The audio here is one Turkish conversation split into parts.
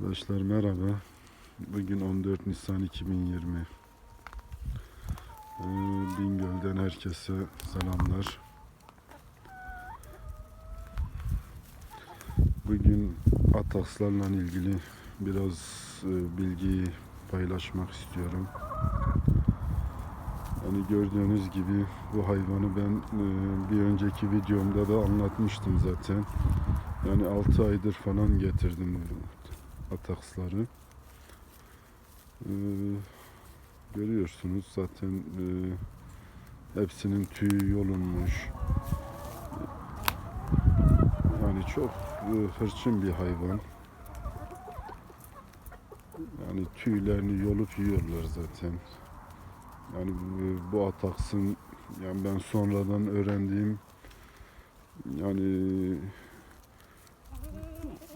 Arkadaşlar merhaba. Bugün 14 Nisan 2020. Ee, Bingöl'den herkese selamlar. Bugün Atakslarla ilgili biraz e, bilgi paylaşmak istiyorum. Hani gördüğünüz gibi bu hayvanı ben e, bir önceki videomda da anlatmıştım zaten. Yani 6 aydır falan getirdim ataksları. Ee, görüyorsunuz zaten e, hepsinin tüyü yolunmuş. Yani çok e, hırçın bir hayvan. Yani tüylerini yolup yiyorlar zaten. Yani bu, bu ataksın yani ben sonradan öğrendiğim yani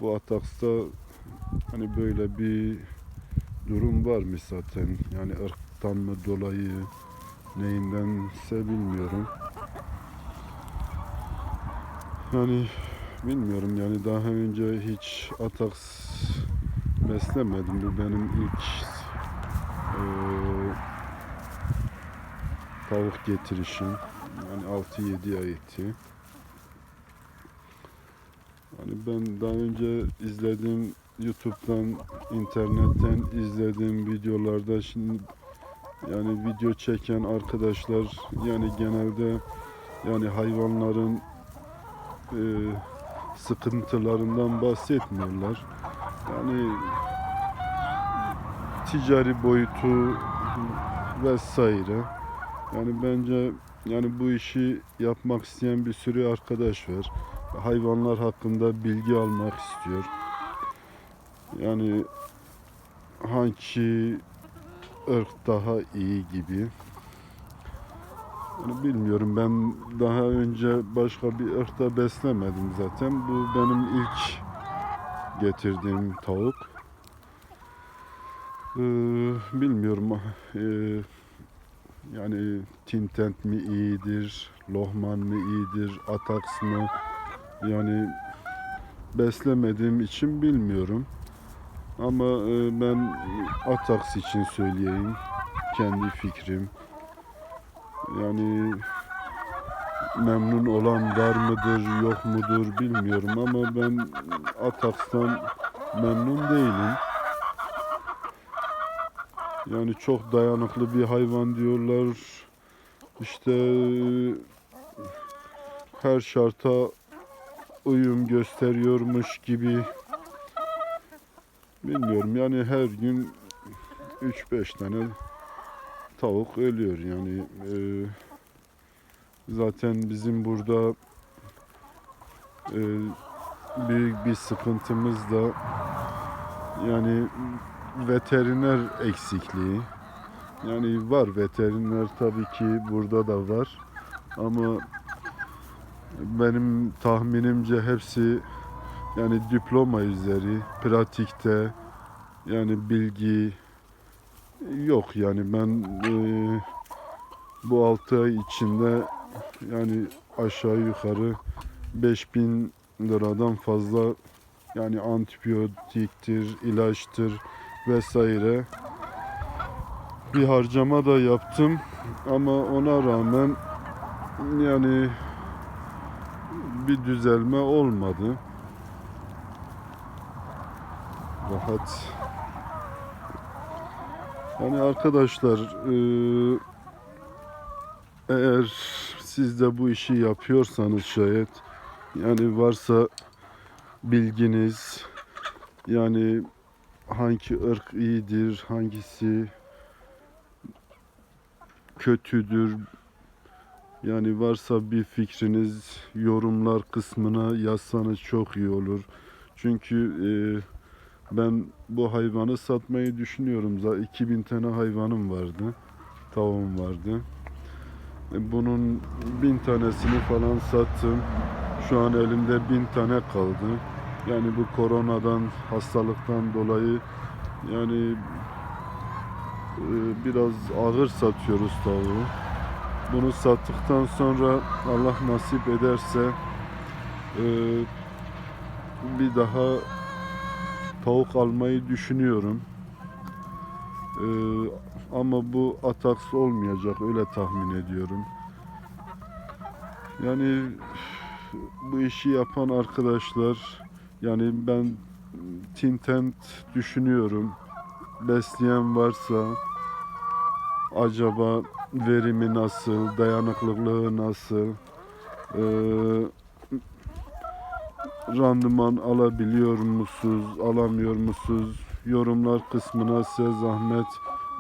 bu ataksta hani böyle bir durum varmış zaten. Yani ırktan mı dolayı neyindense bilmiyorum. Yani bilmiyorum yani daha önce hiç ataks beslemedim. Bu benim ilk eee, tavuk getirişim. Yani 6-7 ay etti. Yani ben daha önce izlediğim YouTube'dan, internetten izlediğim videolarda şimdi yani video çeken arkadaşlar yani genelde yani hayvanların e, sıkıntılarından bahsetmiyorlar. Yani ticari boyutu vesaire. Yani bence yani bu işi yapmak isteyen bir sürü arkadaş var hayvanlar hakkında bilgi almak istiyor. Yani hangi ırk daha iyi gibi. Yani bilmiyorum ben daha önce başka bir ırkta beslemedim zaten. Bu benim ilk getirdiğim tavuk. Ee, bilmiyorum. Ee, yani Tintent mi iyidir, Lohman mı iyidir, Ataks mı? Yani beslemediğim için bilmiyorum. Ama e, ben Ataks için söyleyeyim. Kendi fikrim. Yani memnun olan var mıdır yok mudur bilmiyorum ama ben Ataks'tan memnun değilim. Yani çok dayanıklı bir hayvan diyorlar. İşte her şarta uyum gösteriyormuş gibi bilmiyorum yani her gün 3-5 tane tavuk ölüyor yani e, zaten bizim burada e, büyük bir sıkıntımız da yani veteriner eksikliği. Yani var veteriner tabii ki burada da var ama benim tahminimce hepsi yani diploma üzeri, pratikte yani bilgi yok yani ben e, bu 6 ay içinde yani aşağı yukarı 5000 liradan fazla yani antibiyotiktir, ilaçtır vesaire bir harcama da yaptım ama ona rağmen yani bir düzelme olmadı. Rahat. Yani arkadaşlar eee, eğer siz de bu işi yapıyorsanız şayet yani varsa bilginiz yani hangi ırk iyidir, hangisi kötüdür yani varsa bir fikriniz yorumlar kısmına yazsanız çok iyi olur. Çünkü e, ben bu hayvanı satmayı düşünüyorum. Zaten 2000 tane hayvanım vardı. Tavuğum vardı. E, bunun bin tanesini falan sattım. Şu an elimde bin tane kaldı. Yani bu koronadan, hastalıktan dolayı yani e, biraz ağır satıyoruz tavuğu. Bunu sattıktan sonra Allah nasip ederse e, bir daha tavuk almayı düşünüyorum. Ee, ama bu ataks olmayacak öyle tahmin ediyorum. Yani bu işi yapan arkadaşlar yani ben Tintent düşünüyorum. Besleyen varsa acaba verimi nasıl, dayanıklılığı nasıl, ee, randıman alabiliyor musunuz, alamıyor musunuz? Yorumlar kısmına size zahmet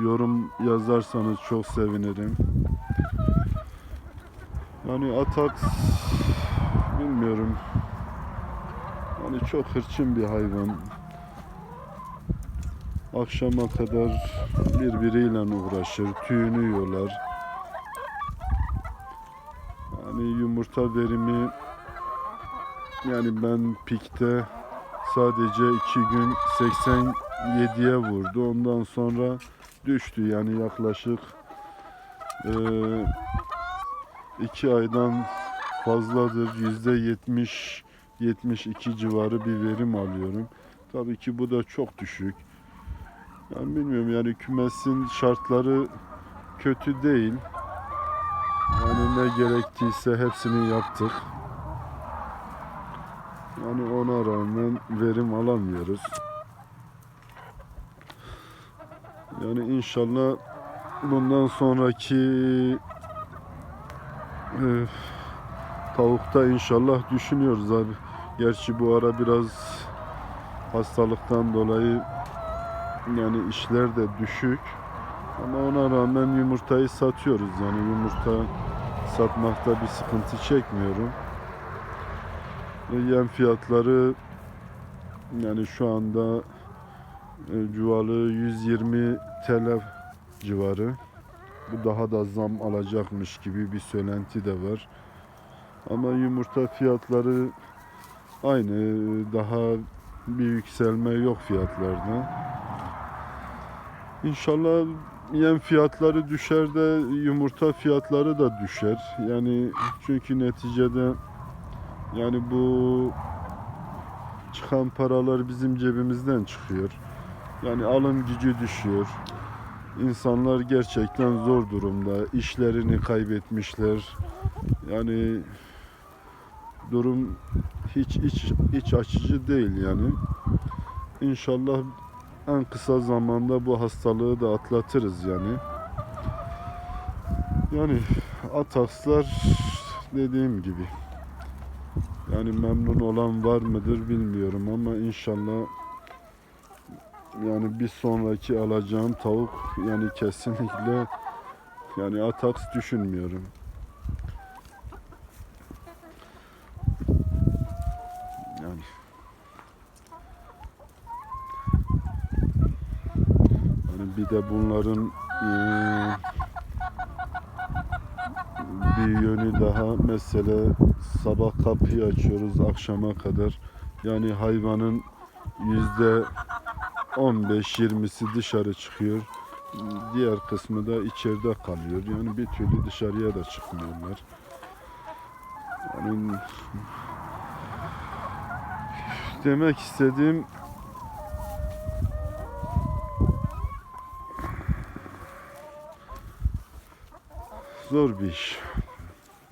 yorum yazarsanız çok sevinirim. Yani Atax bilmiyorum. Yani çok hırçın bir hayvan. Akşama kadar birbiriyle uğraşır, tüyünü yolar. Yani yumurta verimi yani ben pikte sadece iki gün 87'ye vurdu. Ondan sonra düştü yani yaklaşık eee iki aydan fazladır yüzde 70 72 civarı bir verim alıyorum. Tabii ki bu da çok düşük. Yani bilmiyorum yani kümesin şartları kötü değil. Yani ne gerektiyse hepsini yaptık. Yani ona rağmen verim alamıyoruz. Yani inşallah bundan sonraki e, tavukta inşallah düşünüyoruz abi. Gerçi bu ara biraz hastalıktan dolayı yani işler de düşük. Ama ona rağmen yumurtayı satıyoruz. Yani yumurta satmakta bir sıkıntı çekmiyorum. Yem fiyatları yani şu anda e, çuvalı 120 TL civarı. Bu daha da zam alacakmış gibi bir söylenti de var. Ama yumurta fiyatları aynı. Daha bir yükselme yok fiyatlarda. İnşallah yem fiyatları düşer de yumurta fiyatları da düşer. Yani çünkü neticede yani bu çıkan paralar bizim cebimizden çıkıyor. Yani alım gücü düşüyor. İnsanlar gerçekten zor durumda. İşlerini kaybetmişler. Yani durum hiç iç, iç açıcı değil yani. İnşallah en kısa zamanda bu hastalığı da atlatırız yani. Yani atakslar dediğim gibi. Yani memnun olan var mıdır bilmiyorum ama inşallah yani bir sonraki alacağım tavuk yani kesinlikle yani ataks düşünmüyorum. Yani yani bir de bunların eee, bir yönü daha mesela sabah kapıyı açıyoruz akşama kadar yani hayvanın yüzde 15-20'si dışarı çıkıyor. Diğer kısmı da içeride kalıyor. Yani bir türlü dışarıya da çıkmıyorlar. Yani demek istediğim zor bir iş.